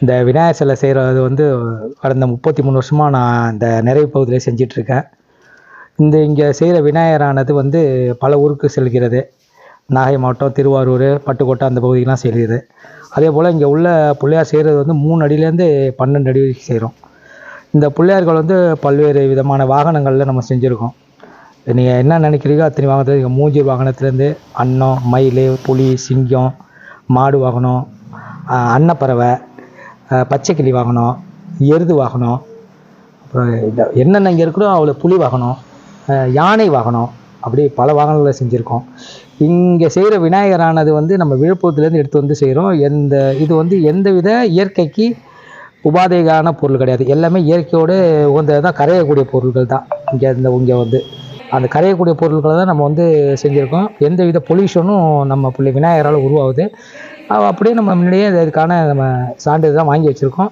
இந்த விநாயகர் சிலை செய்கிறது வந்து கடந்த முப்பத்தி மூணு வருஷமாக நான் இந்த நிறைவு பகுதியில் செஞ்சிட்ருக்கேன். இந்த இங்கே செய்கிற விநாயகரானது வந்து பல ஊருக்கு செல்கிறது. நாகை மாவட்டம் திருவாரூர் பட்டுக்கோட்டை அந்த பகுதிக்கெலாம் செல்கிறது. அதே போல் இங்கே உள்ள பிள்ளையார் செய்கிறது வந்து மூணு அடியிலேருந்து பன்னெண்டு அடி வரைக்கும் செய்கிறோம் இந்த பிள்ளையார்கள் வந்து பல்வேறு விதமான வாகனங்களில் நம்ம செஞ்சுருக்கோம். நீங்கள் என்ன நினைக்கிறீங்களோ அத்தனை வாகனத்தில் இங்கே மூஞ்சி வாகனத்துலேருந்து அன்னம் மயில் புலி சிங்கம் மாடு வாகனம் அன்னப்பறவை பச்சை பச்சைக்கிளி வாகனம் எருது வாகனம் அப்புறம் என்னென்ன இங்கே இருக்கிறோ அவ்வளோ புலி வாகனம் யானை வாகனம் அப்படி பல வாகனங்களை செஞ்சுருக்கோம். இங்கே செய்கிற விநாயகரானது வந்து நம்ம விழுப்புரத்துலேருந்து எடுத்து வந்து செய்கிறோம் எந்த இது வந்து எந்த வித இயற்கைக்கு உபாதைகான பொருள் கிடையாது. எல்லாமே இயற்கையோடு உகந்தது தான் கரையக்கூடிய பொருட்கள் தான் இங்கே இந்த இங்கே வந்து. அந்த கரையக்கூடிய பொருட்களை தான் நம்ம வந்து செஞ்சுருக்கோம். எந்த வித பொல்யூஷனும் நம்ம பிள்ளை விநாயகரால் உருவாகுது. அப்படியே நம்ம முன்னாடியே இதுக்கான நம்ம சான்றிதழ் தான் வாங்கி வச்சுருக்கோம்.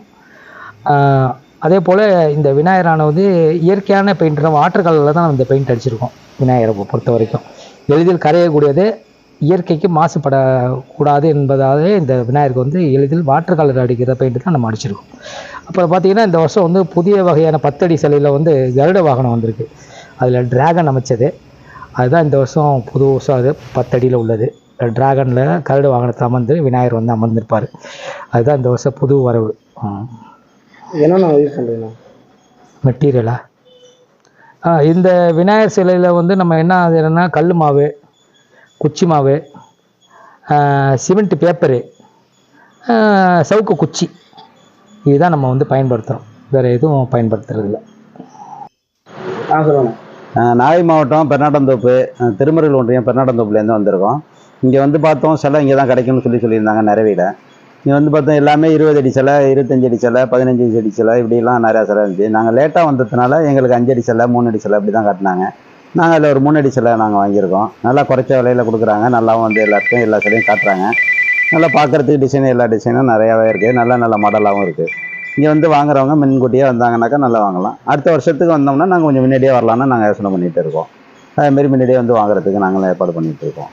அதே போல் இந்த விநாயகரான வந்து இயற்கையான பெயிண்ட் நம்ம வாட்டர் கலரில் தான் நம்ம இந்த பெயிண்ட் அடிச்சிருக்கோம். விநாயகரை பொறுத்த வரைக்கும். எளிதில் கரையக்கூடியது இயற்கைக்கு மாசுபடக்கூடாது என்பதாலே இந்த விநாயகருக்கு வந்து எளிதில் வாட்டர் கலர் அடிக்கிற பெயிண்ட் தான் நம்ம அடிச்சிருக்கோம். அப்புறம் பார்த்தீங்கன்னா இந்த வருஷம் வந்து புதிய வகையான பத்தடி சிலையில் வந்து கருட வாகனம் வந்திருக்கு. அதில் ட்ராகன் அமைச்சது. அதுதான் இந்த வருஷம் புது வருஷம் அது பத்தடியில் உள்ளது. டிராகனில் கருட வாகனத்தை அமர்ந்து விநாயகர் வந்து அமர்ந்திருப்பார். அதுதான் இந்த வருஷம் புது வரவு. என்னென்ன யூஸ் பண்ணுறீங்கண்ணா மெட்டீரியலா ஆ இந்த விநாயகர் சிலையில் வந்து நம்ம என்ன ஆகுதுன்னா கல் மாவு குச்சி மாவு சிமெண்ட் பேப்பரு சவுக்கு குச்சி. இதுதான் நம்ம வந்து பயன்படுத்துகிறோம் வேறு எதுவும் பயன்படுத்துறதில்ல. நாகை மாவட்டம் பெர்நாட்டந்தோப்பு திருமருகல் ஒன்றியம் பெர்நாட்டந்தோப்புலேருந்து வந்திருக்கோம். இங்கே வந்து பார்த்தோம் சிலை இங்கே தான் கிடைக்கும்னு சொல்லி சொல்லியிருந்தாங்க நிறைவில. இங்கே வந்து பார்த்தோம் எல்லாமே இருபது அடி சிலை இருபத்தஞ்சு அடி சிலை பதினஞ்சு அடி சிலை இப்படிலாம் நிறையா சிலை இருந்துச்சு. நாங்கள் லேட்டாக வந்ததுனால எங்களுக்கு அஞ்சு அடி சிலை மூணு அடி சிலை அப்படி தான் காட்டினாங்க. நாங்கள் அதில் ஒரு மூணு அடி சிலை நாங்கள் வாங்கியிருக்கோம். நல்லா குறைச்ச விலையில் கொடுக்குறாங்க. நல்லாவும் வந்து எல்லாருக்கும் எல்லா சிலையும் காட்டுறாங்க. நல்லா பார்க்குறதுக்கு டிசைன் எல்லா டிசைனும் நிறையாவே இருக்குது நல்ல நல்ல மாடலாகவும் இருக்குது இங்கே வந்து வாங்குறவங்க முன்கூட்டியே வந்தாங்கனாக்கா நல்லா வாங்கலாம். அடுத்த வருஷத்துக்கு வந்தோம்னா நாங்கள் கொஞ்சம் முன்னாடியே வரலான்னு நாங்கள் யோசனை பண்ணிகிட்டு இருக்கோம். அதேமாரி முன்னாடியே வந்து வாங்குறதுக்கு நாங்களும் ஏற்பாடு பண்ணிகிட்டு இருக்கோம்.